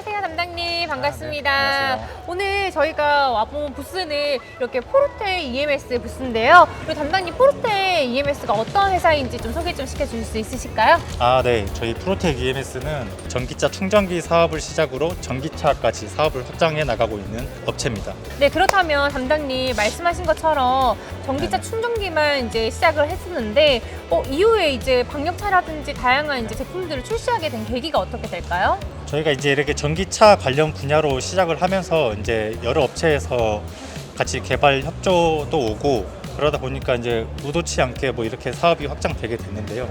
안녕하세요, 담당님. 반갑습니다. 네, 안녕하세요. 오늘 저희가 와본 부스는 이렇게 포르테 EMS 부스인데요. 우리 담당님 포르테 EMS가 어떤 회사인지 좀 소개 좀 시켜줄 수 있으실까요? 아, 네. 저희 프로텍 EMS는 전기차 충전기 사업을 시작으로 전기차까지 사업을 확장해 나가고 있는 업체입니다. 네, 그렇다면 담당님 말씀하신 것처럼 전기차 네. 충전기만 이제 시작을 했었는데 어, 이후에 이제 방역차라든지 다양한 이제 제품들을 출시하게 된 계기가 어떻게 될까요? 저희가 이제 이렇게 전기차 관련 분야로 시작을 하면서 이제 여러 업체에서 같이 개발 협조도 오고 그러다 보니까 이제 의도치 않게 뭐 이렇게 사업이 확장되게 됐는데요.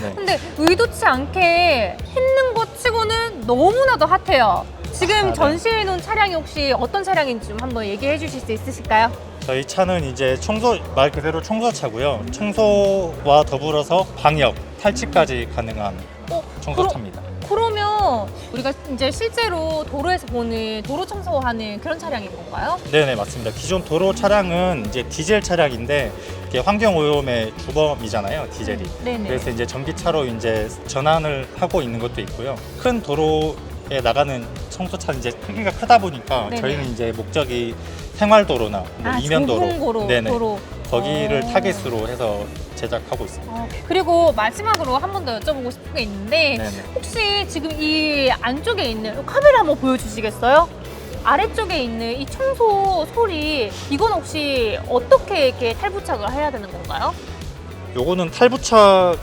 네. 근데 의도치 않게 했는 것 치고는 너무나도 핫해요. 지금 아, 네. 전시해 놓은 차량이 혹시 어떤 차량인지 좀 한번 얘기해 주실 수 있으실까요? 저희 차는 이제 청소 말 그대로 청소차고요. 청소와 더불어서 방역, 탈취까지 가능한 어, 청소차입니다. 그러면 우리가 이제 실제로 도로에서 보는 도로 청소하는 그런 차량인 건가요? 네네 맞습니다. 기존 도로 차량은 이제 디젤 차량인데 이게 환경 오염의 주범이잖아요, 디젤이. 네네. 그래서 이제 전기차로 이제 전환을 하고 있는 것도 있고요. 큰 도로에 나가는 청소차는 이제 크기가 크다 보니까 네네. 저희는 이제 목적이 생활도로나 뭐 아, 이면도로, 좁은 네네 도로. 거기를 어. 타겟으로 해서 제작하고 있습니다. 어, 그리고 마지막으로 한 번 더 여쭤보고 싶은 게 있는데 네네. 혹시 지금 이 안쪽에 있는 카메라 한번 보여주시겠어요? 아래쪽에 있는 이 청소 소리 이건 혹시 어떻게 이렇게 탈부착을 해야 되는 건가요? 요거는 탈부착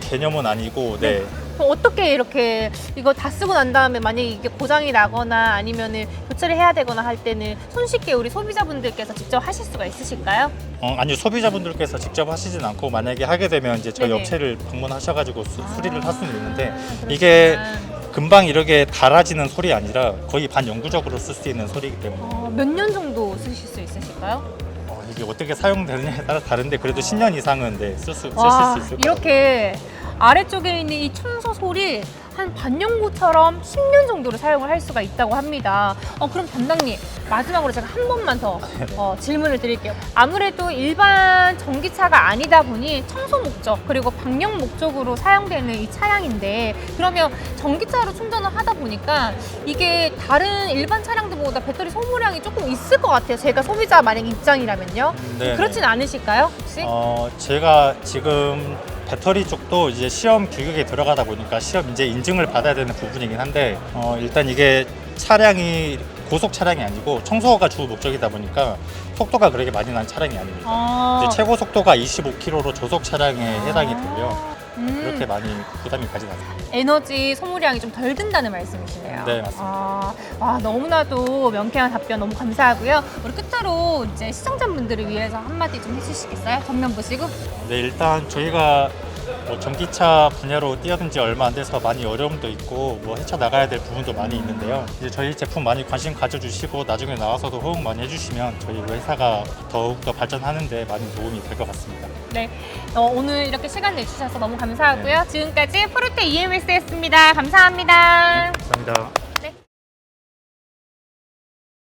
개념은 아니고 네. 그럼 어떻게 이렇게 이거 다 쓰고 난 다음에 만약에 이게 고장이 나거나 아니면은 교체를 해야 되거나 할 때는 손쉽게 우리 소비자분들께서 직접 하실 수가 있으실까요? 어, 아니요 소비자분들께서 직접 하시진 않고 만약에 하게 되면 이제 저희 네네. 업체를 방문하셔가지고 수, 수리를 할 수는 있는데 아, 이게 그렇구나. 금방 이렇게 달아지는 소리 아니라 거의 반영구적으로 쓸 수 있는 소리이기 때문에 어, 몇 년 정도 쓰실 수 있으실까요? 어, 이게 어떻게 사용되느냐에 따라 다른데 그래도 10년 이상은 네, 쓸 수, 쓰실 와수 있을 것 같아요. 이렇게 아래쪽에 있는 이 청소 소리 한 반영구처럼 10년 정도를 사용을 할 수가 있다고 합니다. 어 그럼 담당님 마지막으로 제가 한 번만 더 네. 어, 질문을 드릴게요. 아무래도 일반 전기차가 아니다 보니 청소 목적 그리고 방역 목적으로 사용되는 이 차량인데 그러면 전기차로 충전을 하다 보니까 이게 다른 일반 차량들보다 배터리 소모량이 조금 있을 것 같아요. 제가 소비자 만약 입장이라면요. 네네. 그렇진 않으실까요? 혹시? 어, 제가 지금 배터리 쪽도 이제 시험 규격에 들어가다 보니까 시험 이제 인증을 받아야 되는 부분이긴 한데 어, 일단 이게 차량이 고속 차량이 아니고 청소가 주 목적이다 보니까 속도가 그렇게 많이 나는 차량이 아닙니다. 아. 이제 최고 속도가 25km로 조속 차량에 해당이 되고요. 음, 그렇게 많이 부담이 가진 않습니다. 에너지 소모량이 좀 덜 든다는 말씀이시네요. 네, 맞습니다. 아, 와, 너무나도 명쾌한 답변 너무 감사하고요. 우리 끝으로 이제 시청자분들을 위해서 한마디 좀 해주시겠어요? 정면 보시고. 네, 일단 저희가 뭐 전기차 분야로 뛰어든 지 얼마 안 돼서 많이 어려움도 있고 뭐 헤쳐 나가야 될 부분도 많이 있는데요. 이제 저희 제품 많이 관심 가져주시고 나중에 나와서도 호응 많이 해주시면 저희 회사가 더욱더 발전하는데 많이 도움이 될 것 같습니다. 네, 어, 오늘 이렇게 시간 내주셔서 너무 감사하고요. 지금까지 프로테 EMS였습니다. 감사합니다. 감사합니다.